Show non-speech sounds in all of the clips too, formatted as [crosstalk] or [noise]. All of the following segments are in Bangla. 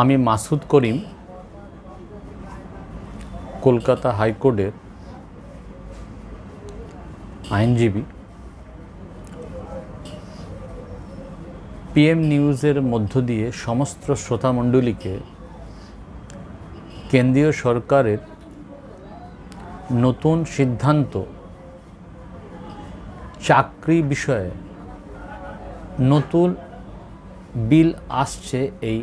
আমি মাসুদ করিম কলকাতা হাইকোর্টের আইনজীবী। পিএম নিউজের মধ্য দিয়ে সমস্ত শ্রোতামণ্ডলীকে কেন্দ্রীয় সরকারের নতুন সিদ্ধান্ত চাকরি বিষয়ে নতুন বিল আসছে এই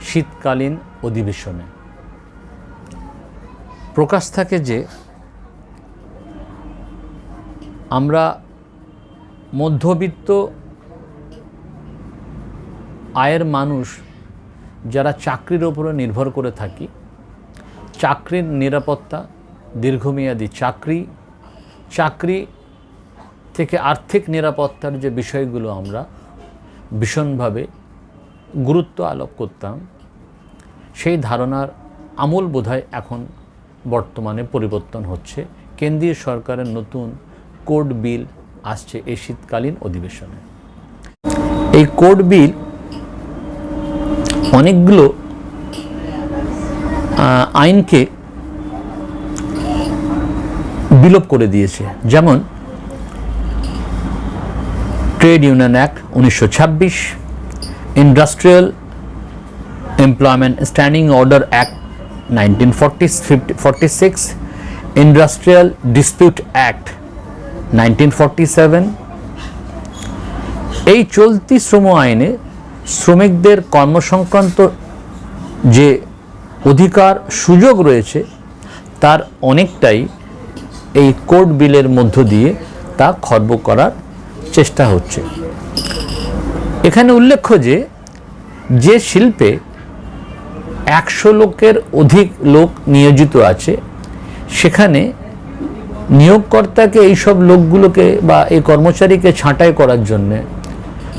শীতকালীন অধিবেশনে। প্রকাশ থাকে যে, আমরা মধ্যবিত্ত আয়ের মানুষ যারা চাকরির ওপরে নির্ভর করে থাকি, চাকরির নিরাপত্তা, দীর্ঘমেয়াদী চাকরি চাকরি থেকে আর্থিক নিরাপত্তার যে বিষয়গুলো আমরা ভীষণভাবে গুরুত্ব আলোপ করতাম, সেই ধারণার আমূল বোধহয় এখন বর্তমানে পরিবর্তন হচ্ছে। কেন্দ্রীয় সরকারের নতুন কোড বিল আসছে এই শীতকালীন অধিবেশনে। এই কোড বিল অনেকগুলো আইনকে বিলোপ করে দিয়েছে। যেমন ট্রেড ইউনিয়ন অ্যাক্ট উনিশশো ছাব্বিশ industrial employment standing order act nineteen forty six industrial dispute act nineteen forty seven এই চলতি শ্রম আইনে শ্রমিকদের কর্মসংক্রান্ত যে অধিকার সুযোগ রয়েছে, তার অনেকটাই এই কোর্ট বিলের মধ্য দিয়ে তা খর্ব করার চেষ্টা হচ্ছে। এখানে উল্লেখ্য যে যে শিল্পে একশো লোকের অধিক লোক নিয়োজিত আছে, সেখানে নিয়োগকর্তাকে এইসব লোকগুলোকে বা এই কর্মচারীকে ছাঁটাই করার জন্যে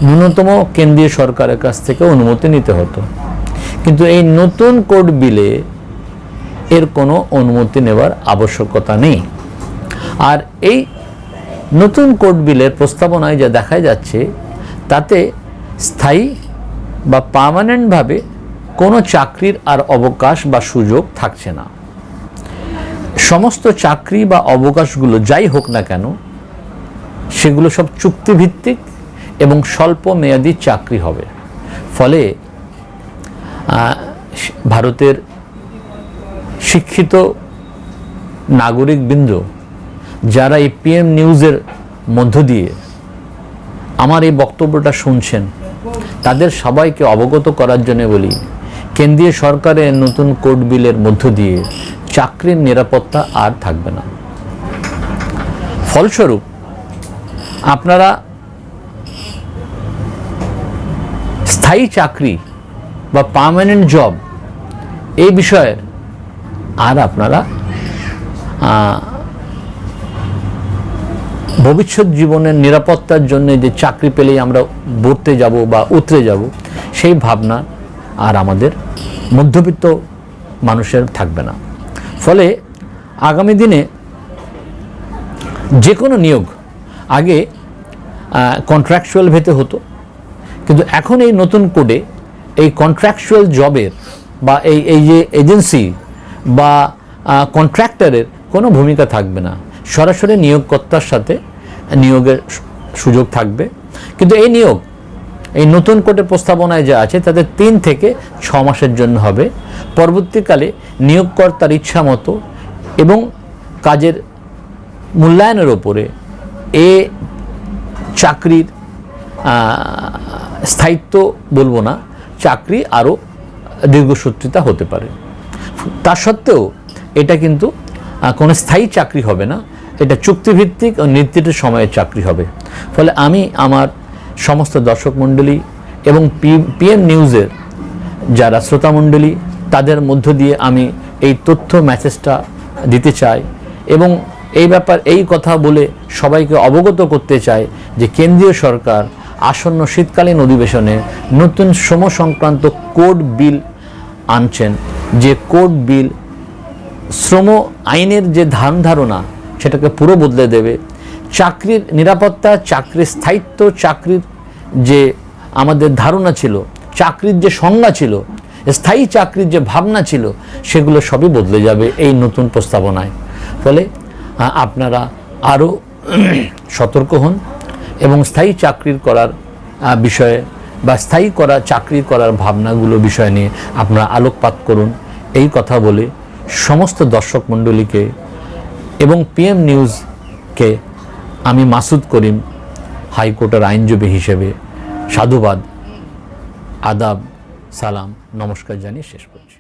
ন্যূনতম কেন্দ্রীয় সরকারের কাছ থেকে অনুমতি নিতে হতো। কিন্তু এই নতুন কোড বিলে এর কোনো অনুমতি নেওয়ার আবশ্যকতা নেই। আর এই নতুন কোড বিলের প্রস্তাবনায় যা দেখা যাচ্ছে, তাতে স্থায়ী বা পার্মানেন্টভাবে কোনো চাকরির আর অবকাশ বা সুযোগ থাকছে না। সমস্ত চাকরি বা অবকাশগুলো যাই হোক না কেন, সেগুলো সব চুক্তিভিত্তিক এবং স্বল্প মেয়াদী চাকরি হবে। ফলে ভারতের শিক্ষিত নাগরিকবৃন্দ যারা এই পিএম নিউজের মধ্য দিয়ে আমার এই বক্তব্যটা শুনছেন তাদের সবাইকে অবগত করার জন্য বলি, কেন্দ্রীয় সরকারের নতুন কোড বিলের মধ্য দিয়ে চাকরির নিরাপত্তা আর থাকবে না। ফলস্বরূপ, আপনারা স্থায়ী চাকরি বা পার্মানেন্ট জব এই বিষয়ের আর আপনারা ভবিষ্যৎ জীবনের নিরাপত্তার জন্য যে চাকরি পেলেই আমরা বর্তে যাব বা উতরে যাব, সেই ভাবনা আর আমাদের মধ্যবিত্ত মানুষের থাকবে না। ফলে আগামী দিনে যে কোনো নিয়োগ আগে কন্ট্রাকচুয়াল ভেতে হতো। কিন্তু এখন এই নতুন কোডে এই কন্ট্রাকচুয়াল জবের বা এই এই যে এজেন্সি বা কন্ট্রাক্টরের কোনো ভূমিকা থাকবে না। সরাসরি নিয়োগকর্তার সাথে নিয়োগের সুযোগ থাকবে। কিন্তু এই নিয়োগ, এই নতুন কোর্টের প্রস্তাবনায় যা আছে তাতে তিন থেকে ছ মাসের জন্য হবে। পরবর্তীকালে নিয়োগকর্তার ইচ্ছা মতো এবং কাজের মূল্যায়নের ওপরে এ চাকরির স্থায়িত্ব বলব না, চাকরি আরও দীর্ঘসূত্রিতা হতে পারে। তা সত্ত্বেও এটা কিন্তু কোনো স্থায়ী চাকরি হবে না। এটা চুক্তিভিত্তিক ও নির্দিষ্ট সময়ের চাকরি হবে। ফলে আমি আমার সমস্ত দর্শক মণ্ডলী এবং পিএম নিউজের যারা শ্রোতামণ্ডলী তাদের মধ্য দিয়ে আমি এই তথ্য মেসেজটা দিতে চাই এবং এই ব্যাপার, এই কথা বলে সবাইকে অবগত করতে চাই যে কেন্দ্রীয় সরকার আসন্ন শীতকালীন অধিবেশনে নতুন শ্রম সংক্রান্ত কোড বিল আনছেন। যে কোড বিল শ্রম আইনের যে ধারণ ধারণা সেটাকে পুরো বদলে দেবে। চাকরির নিরাপত্তা, চাকরির স্থায়িত্ব, চাকরির যে আমাদের ধারণা ছিল, চাকরির যে সংজ্ঞা ছিল, স্থায়ী চাকরির যে ভাবনা ছিল, সেগুলো সবই বদলে যাবে এই নতুন প্রস্তাবনায়। ফলে আপনারা আরও [clears throat] সতর্ক হন এবং স্থায়ী চাকরির করার বিষয়ে বা স্থায়ী করা, চাকরি করার ভাবনাগুলো বিষয় নিয়ে আপনারা আলোকপাত করুন। এই কথা বলে সমস্ত দর্শক মণ্ডলীকে এবং পিএম নিউজকে আমি মাসুদ করিম হাইকোর্টের আইনজীবী হিসেবে সাধুবাদ, আদাব, সালাম, নমস্কার জানিয়ে শেষ করছি।